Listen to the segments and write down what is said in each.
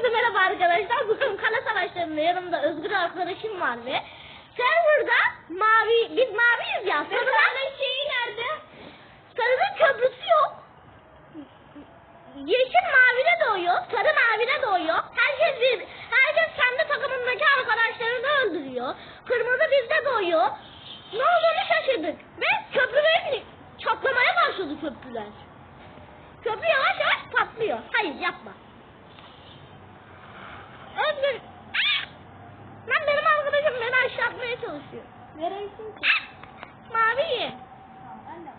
Hepinize merhaba arkadaşlar. Bugün kale savaşlarında yanımda Özgür arkadaşım var ve serverda mavi, biz maviyiz ya. Sarıların şeyi nerede? Sarının köprüsü yok. Yeşil mavide doğuyor, sarı mavide doğuyor. Herkes bir, herkes kendi takımındaki arkadaşlarını öldürüyor. Kırmızı bizde doğuyor. Ne olduğunu şaşırdık. Ve köprülerin çatlamaya başladı köprüler. Köprü yavaş yavaş patlıyor. Hayır yapma. Özgür. Ah! Lan benim arkadaşım beni aşağı atmaya Neresin ki? Ah! Mavi. De.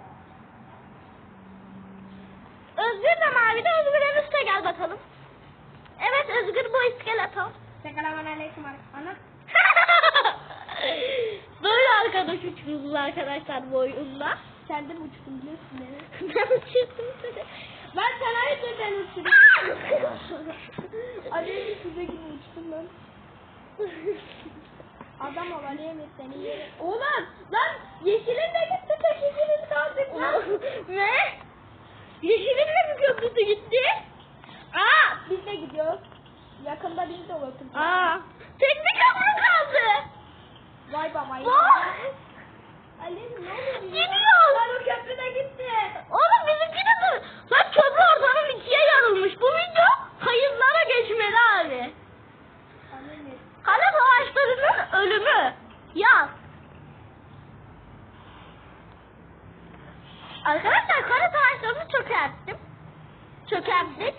Özgür de mavi de Özgür en üstte gel bakalım. Evet Özgür bu iskeleton. Selamun aleyküm ana. Böyle arkadaş uçuyoruz arkadaşlar bu oyunda. Kendim uçtum biliyorsun beni. ben uçuyorsun seni. Ben sana hayırdır ben. Ah! Ali'nin size gibi uçtum ben. Adam ol Ali'ye mi seni yere. Oğlum lan yeşilin de gitti tek yeşilin kaldık lan. ne? Yeşilin de mi köprüsü gitti? Aa! Biz de gidiyoruz. Yakında biz de oluruz. Aa! Tek bir köprü kaldı. Vay babay. Vay! Ali ne oluyor? Gidiyor. Lan o köprü de gitti. Oğlum bizimki de. Lan köprü ortadan ikiye yarılmış. Bu video kayıtlara geçmeli abi. Ali mi? Kale savaşlarının ölümü. Yaz. Arkadaşlar kale savaşlarını çökerttim. Çökerttik.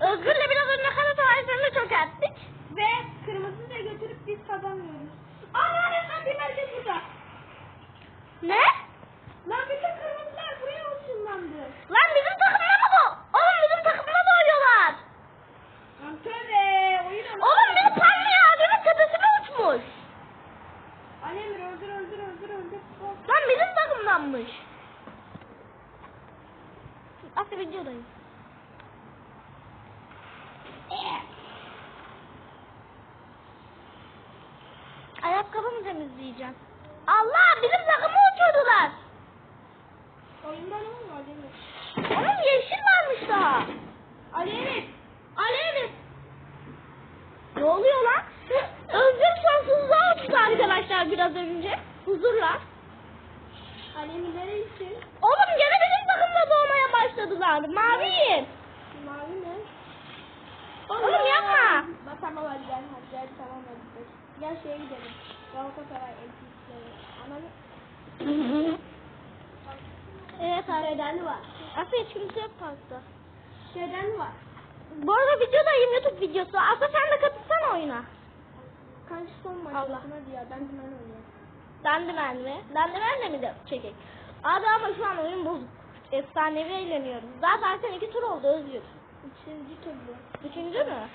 Özgür'le biraz önce kale savaşlarını çökerttik. Ve kırmızı da götürüp biz kazanmıyoruz. Ana ne satayım herkes burada. Ne? Lan bütün kırmızılar buraya uçunlandı. Lan bizim takımda mı bu? Oğlum bizim takımda da oynuyorlar. Lan tövbe oyun onu. Oğlum benim Pammi abimin tepesine uçmuş. Ali Emir öldür öldür öldür öldür. Of. Lan bizim takımdanmış. Aslı videodayım. Ayakkabımı temizleyeceğim. Allah bizim takımı uçurdular. Emir? Oğlum yeşil varmış daha. Ali Emir. Ne oluyor lan? Özgür sonsuzluğa uçtu arkadaşlar biraz önce. Huzurla. Ali Emir neredesin? Oğlum gene bizim takımda doğmaya başladılar. Maviyim. Mavi ne? Oğlum yapma. Bak tamam hadi gel hadi gel tamam hadi. gel. Şeye gidelim. Galatasaray. Ananı. Evet abi. Şeyden var. Aslı hiç kimse yok parkta. Şeyden var. Bu arada videodayım YouTube videosu. Aslı sen de katılsana oyuna. Kaç son maç Allah. hadi ya ben hemen oynuyorum. Dandimen mi? Dandimenle mi de çekek? Abi ama şu an oyun bozuk. Efsanevi eğleniyoruz. Zaten sen iki tur oldu Özgür. Üçüncü tur bu. Üçüncü mü?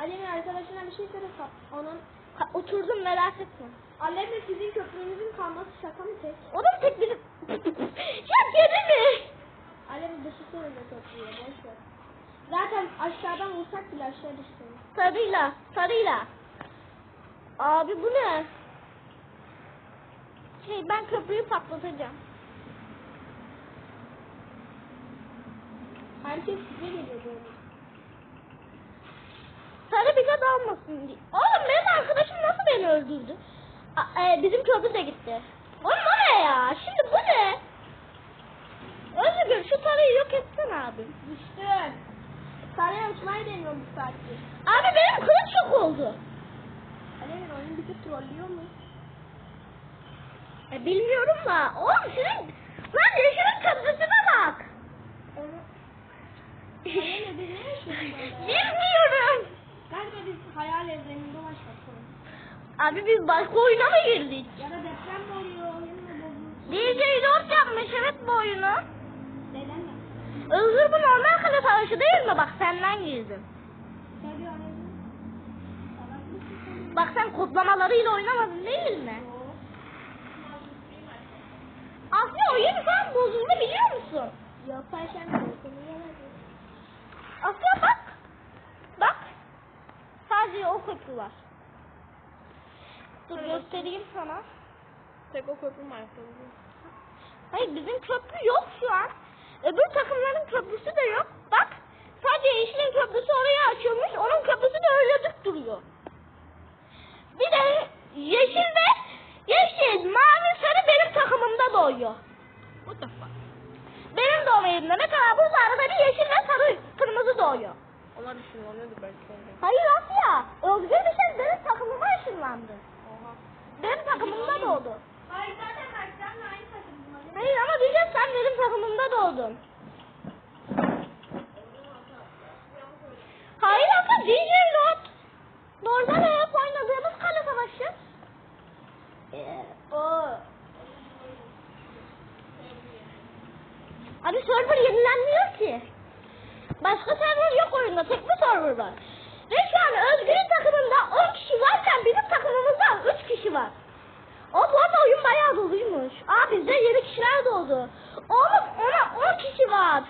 Ali Emir arkadaşına bir şey söyle. Onun Ha, oturdum merak etme. Ali Emir sizin köprünüzün kalması şaka mı tek? O da tek bizim... ya kedi mi? Ali Emir dışı köprüye boş ver. Zaten aşağıdan vursak bile aşağı düşeriz. Sarıyla, sarıyla. Abi bu ne? Şey ben köprüyü patlatacağım. Herkes size geliyor böyle. Sarı bize dalmasın diye. Oğlum benim arkadaşım nasıl beni öldürdü? A- e, bizim köprü de gitti. Oğlum o ne ya? Şimdi bu ne? Özgür şu sarıyı yok etsen abi. Düştün. Saraya uçmayı deniyorum bu saattir. Abi benim kılıç yok oldu. Ali Emir oyun bizi trollüyor mu? E, bilmiyorum da. Oğlum senin... Lan yeşilin köprüsüne bak. Onu... Ali Emir biz ne yaşıyoruz böyle? Bilmiyorum. Galiba biz hayal evreninde başlatıyoruz. Abi biz başka oyuna mı girdik? Ya da deprem mi oluyor? Oyun mu bozuldu? DJ Dort yapmış evet bu oyunu. Özgür bu normal kale savaşı değil mi? Bak senden girdim. Sen? Bak sen kodlamalarıyla oynamadın değil mi? Aslında oyun an bozuldu biliyor musun? Sen sen korkunu yemedin. Aslında bak. Bak. Sadece o köprü var. Dur göstereyim sana. Tek o köprü var. Hayır bizim köprü yok şu an. Öbür takımların köprüsü de yok. Bak sadece yeşilin köprüsü oraya açılmış. Onun köprüsü de öyle dik duruyor. Bir de yeşil ve yeşil, mavi, sarı benim takımımda da oluyor. What the? Benim de olayımda. Mesela burada arada bir yeşil ve sarı, kırmızı doğuyor. Onlar ışınlanıyordu belki. Hayır Asya. Özgür bir şey benim takımıma ışınlandı. Oha. Benim takımımda doğdu. Hayır ama diyeceğiz sen benim takımımda doğdun. Hayır Asya DJ Lot. Normal hep oynadığımız kale savaşı. Ee, o. Abi server yenilenmiyor ki. Başka server yok oyunda. Tek bir server var. Ve şu an Özgür'ün takımında 10 kişi varken bizim takımımızda 3 kişi var. O bu arada oyun bayağı doluymuş. Aa bizde yeni doğdu. Oğlum ona 10 kişi var.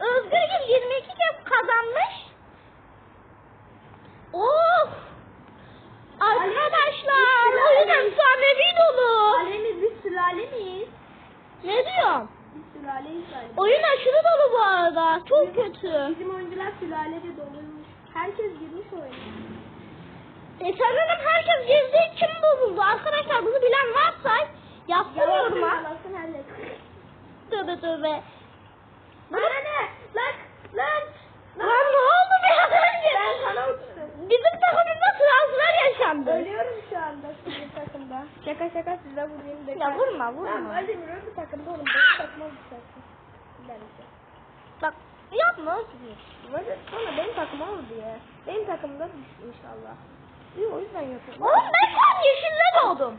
Özgür gibi 22 kez kazanmış. Of. Arkadaşlar oyun efsanevi dolu. Alemiz biz sülale miyiz? Ne diyorsun? Biz sülaleyiz galiba. Oyun aşırı dolu bu arada. Çok kötü. Bizim oyuncular sülalece doluymuş. Herkes girmiş oyuna. E sanırım herkes girdi. Kim bozuldu? Arkadaşlar bunu bilen varsa yalasın herkes. Tövbe tövbe. Bana ne? Lan lan. Lan ne oldu bir an önce? Ben sana uçtum. Bizim takımımda transfer yaşandı. Ölüyorum şu anda sizin takımda. Şaka şaka size vurayım da. Ya vurma, vurma. Tamam Öldemir öbür takımda oğlum. Benim takıma vuracaksın. Bence. Bak yapma Özgür. Böyle sonra benim takıma vur diye. Benim takımda düştü inşallah. İyi o yüzden yapıyorum. Oğlum ben an yeşille doğdum.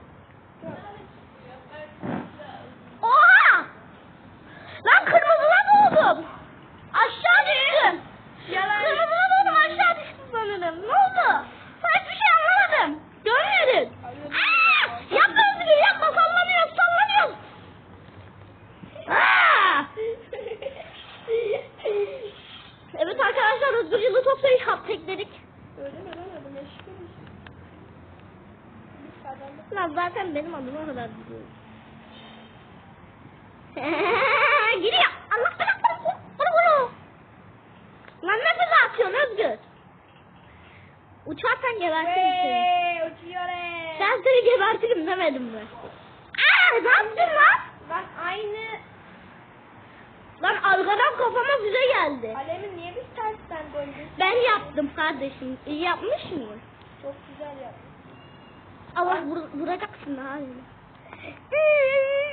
Oha! Lan kırmızıda doğdum. Aşağı düştüm. Yalan. Kırmızıda doğdum aşağı düştüm sanırım. Ne oldu? Ben hiçbir şey anlamadım. Görmedin. Aa! Yapma Özgür yapma sallanıyor sallanıyor. Aa! Evet arkadaşlar Özgür yılı toplayıp hap tekledik. Öyle mi lan adam yaşıyormuş. Biz Lan zaten benim adım o kadar biliyorum. Giriyor. Allah Allah Allah. Bunu bunu. Lan ne bize atıyorsun Özgür? Uçarsan gebertirim seni. Uçuyor eee. Ben seni gebertirim demedim mi? Aa ne yaptın lan? Bak aynı Lan arkadan kafama füze geldi. Alemin niye biz tersten döndük? Ben yaptım kardeşim. İyi yapmış mıyım? Çok güzel yaptın. Allah vur, vuracaksın ha.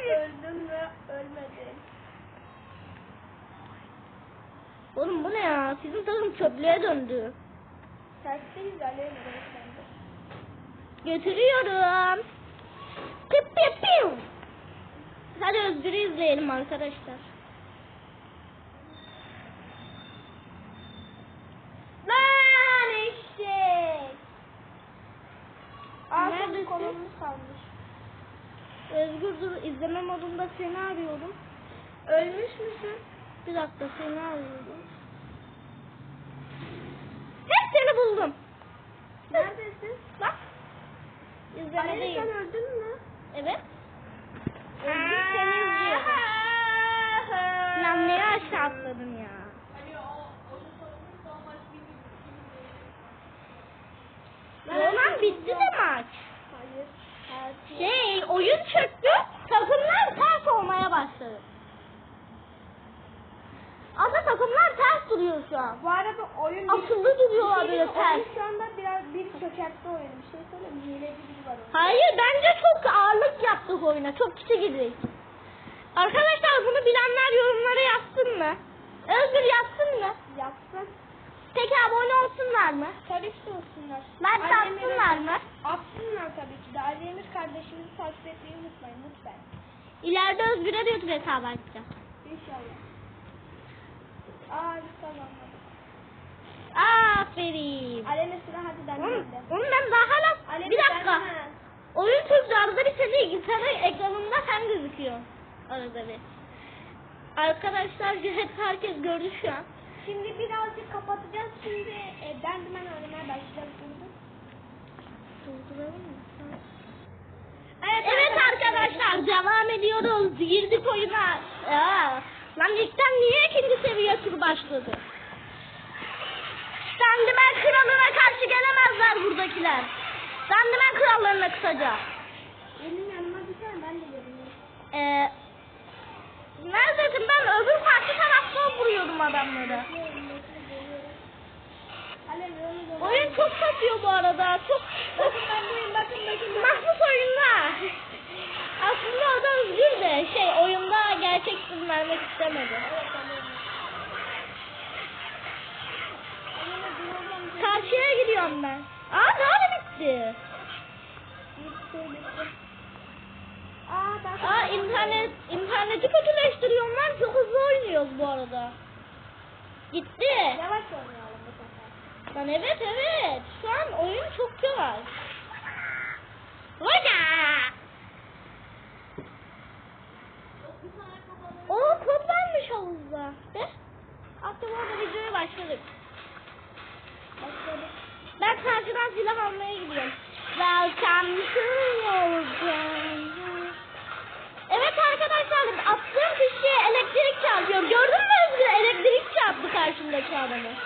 Öldün mü? Ölmedin. Oğlum bu ne ya? Sizin takım çöplüğe döndü. Alemin beyefendi. Götürüyorum. Pip pip piu. Hadi Özgür'ü izleyelim arkadaşlar. Lan eşek. Aa Kolumuz kalmış. Özgür dur izleme modunda seni arıyorum. Ölmüş müsün? Bir dakika seni arıyorum. Hep seni buldum. Neredesin? Bak. İzlemedeyim. sen öldün mü? Evet. Özgür seni izliyor. Lan neye aşağı atladın ya? Roman bitti de maç. Şey oyun çöktü. Takımlar ters olmaya başladı. Aslında takımlar ters duruyor şu an. Bu arada oyun Akıllı duruyorlar şey böyle diyeyim mi? ters. Şu anda biraz bir çökertti oyunu. Bir şey söyleyeyim? Hileci biri var. Hayır bence çok ağırlık yaptık oyuna. Çok kişi girdik. Arkadaşlar bunu bilenler yorumlara yazsın mı? Özgür yazsın mı? Yapsın. Abone olsunlar mı? Tabii ki olsunlar. Alemir- atsınlar mı? Atsınlar tabii ki de. Ali Emir kardeşimizi takip etmeyi unutmayın lütfen. İleride Özgür'e de YouTube hesabı açacağım. İnşallah. Aa kazandık. Aferin. Ali Emir sıra hadi ben Oğlum, de. oğlum ben daha hala... Ali Emir Bir dakika. ben. Oyun Türkçe arada bir seni bilgisayarın ekranında sen gözüküyor. Arada bir. Arkadaşlar hep herkes gördü şu an. Şimdi birazcık kapatacağız. Şimdi e, Dendimen oynamaya başlayacağız. Durduralım mı? Evet, Evet arkadaşlar devam ediyoruz. Girdik oyuna. Aa, lan ilkten niye ikinci seviye tur başladı? Standimen kralına karşı gelemezler buradakiler. Standimen krallarına kısaca. Benim yanıma düşer ben de görünüyorum. Ee, neredesin ben öbür vuruyordum adamı. Adamları. Oyun çok kasıyor bu arada. Çok Bakın bakın bakın. mahsus oyunda. Aslında o da üzgün de şey oyunda gerçek isim vermek istemedi. Karşıya gidiyorum ben. Aa daha da bitti. Aa internet interneti kötüleştiriyorlar. Çok hızlı oynuyoruz bu arada. Gitti. Yavaş oynayalım bu sefer. Lan evet evet. Şu an oyun çok yavaş. Hoca! O kod varmış havuzda. De. Bu arada videoya başladık. Başladık. Ben karşıdan silah almaya gidiyorum. Welcome to jungle. Evet arkadaşlar attığım kişiye elektrik çarpıyor. Gördün mü Özgür? Elektrik çarptı karşımdaki adamı.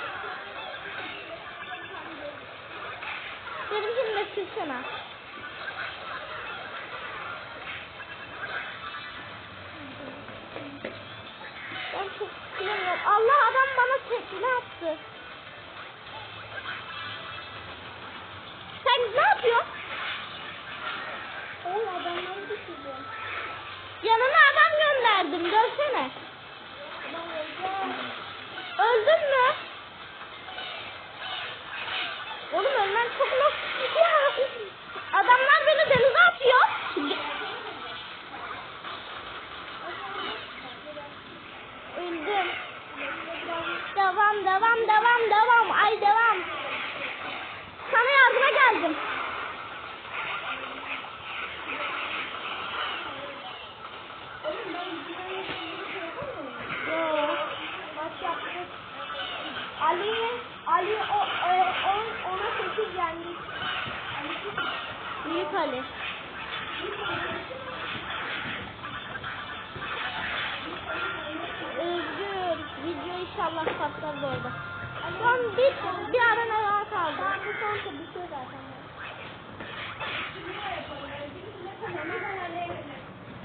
Benimkini de silsene. Ali, Ali o, e, on, ona 8 yendik. Büyük Ali. Özgür. Video inşallah patlar bu arada. Son bir, bir ara ne daha kaldı. Tamam bu son bitiyor zaten.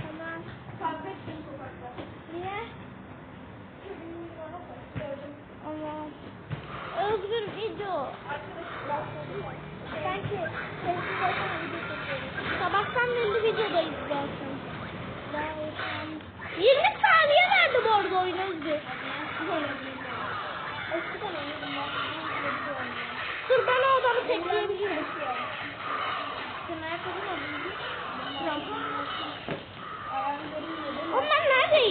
Tamam. Kavga ettim sokakta. Niye? Gördüm. Allah'ım. Özgür video. Sanki sessiz olsana video çekiyorum. Sabahtan belli videodayız zaten. Daha yaşam. 20 saniye verdi bu arada oyun Özgür. Eskiden oynuyordum ben. Şimdi oynuyorum. Dur ben o adamı tekleyebilirim. Sen ayakkabı mı aldın? Yok. Ayağını görünmüyor. Oğlum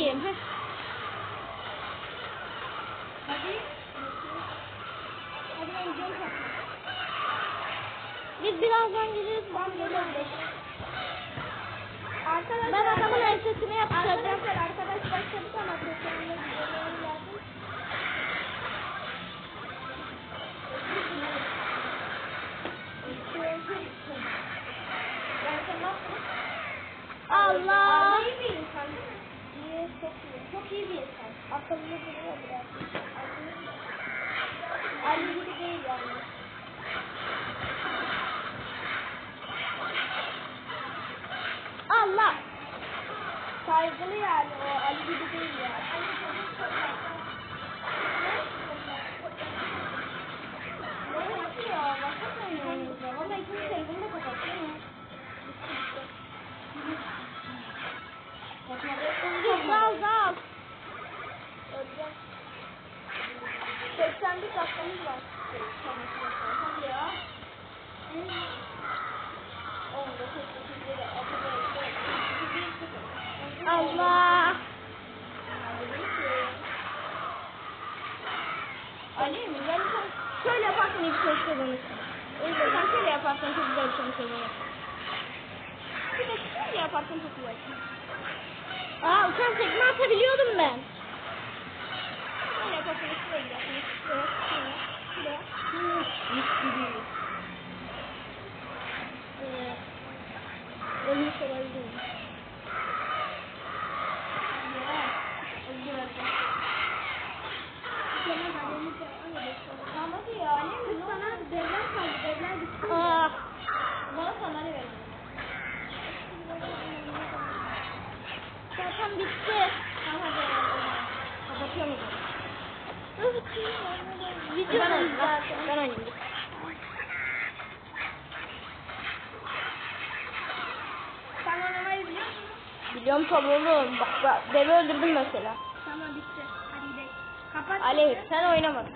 neredeyim? Heh. Hadi. Hadi ben gidiyorum. Biz birazdan geliriz. Ben geliyorum. Arkadaşlar. Ben adamın ensesini yapacağım. Arkadaşlar arkadaş başladık ama yaptım? Allah. Ali iyi bir insan değil mi? İyi, çok iyi. Bir insan. Akıllı duruyor biraz. Akıllı. Ali gibi değil yani. Allah. Saygılı yani o Ali gibi değil yani. Allah. Ali mi? Çok Şöyle yaparsan ilk ses kazanır. Özgür sen şöyle yaparsan çok güzel bir sonuç kazanır. bir de şöyle yaparsan çok iyi olur. Aa sen tekme atabiliyordum ben. Yaparsan şuraya gidersin. Şuraya, şuraya, şuraya. Mis gibi. Ölmüş olabilirim. Tamam ya. Ne mi? Sana devler kaldı. Devler bitti. Ah. Bana sana ne verin? Zaten bitti. Tamam hadi. Kapatıyorum. Video Ben oynayayım. Ben oynayayım. Sen oynamayı biliyor musun? Biliyorum tabii oğlum. Bak, bak beni öldürdün mesela. Tamam bitti. Hadi gidelim. Kapat. Ali sen oynamadın.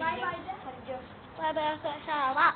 Bay bay de. Bay bay arkadaşlar. Bak.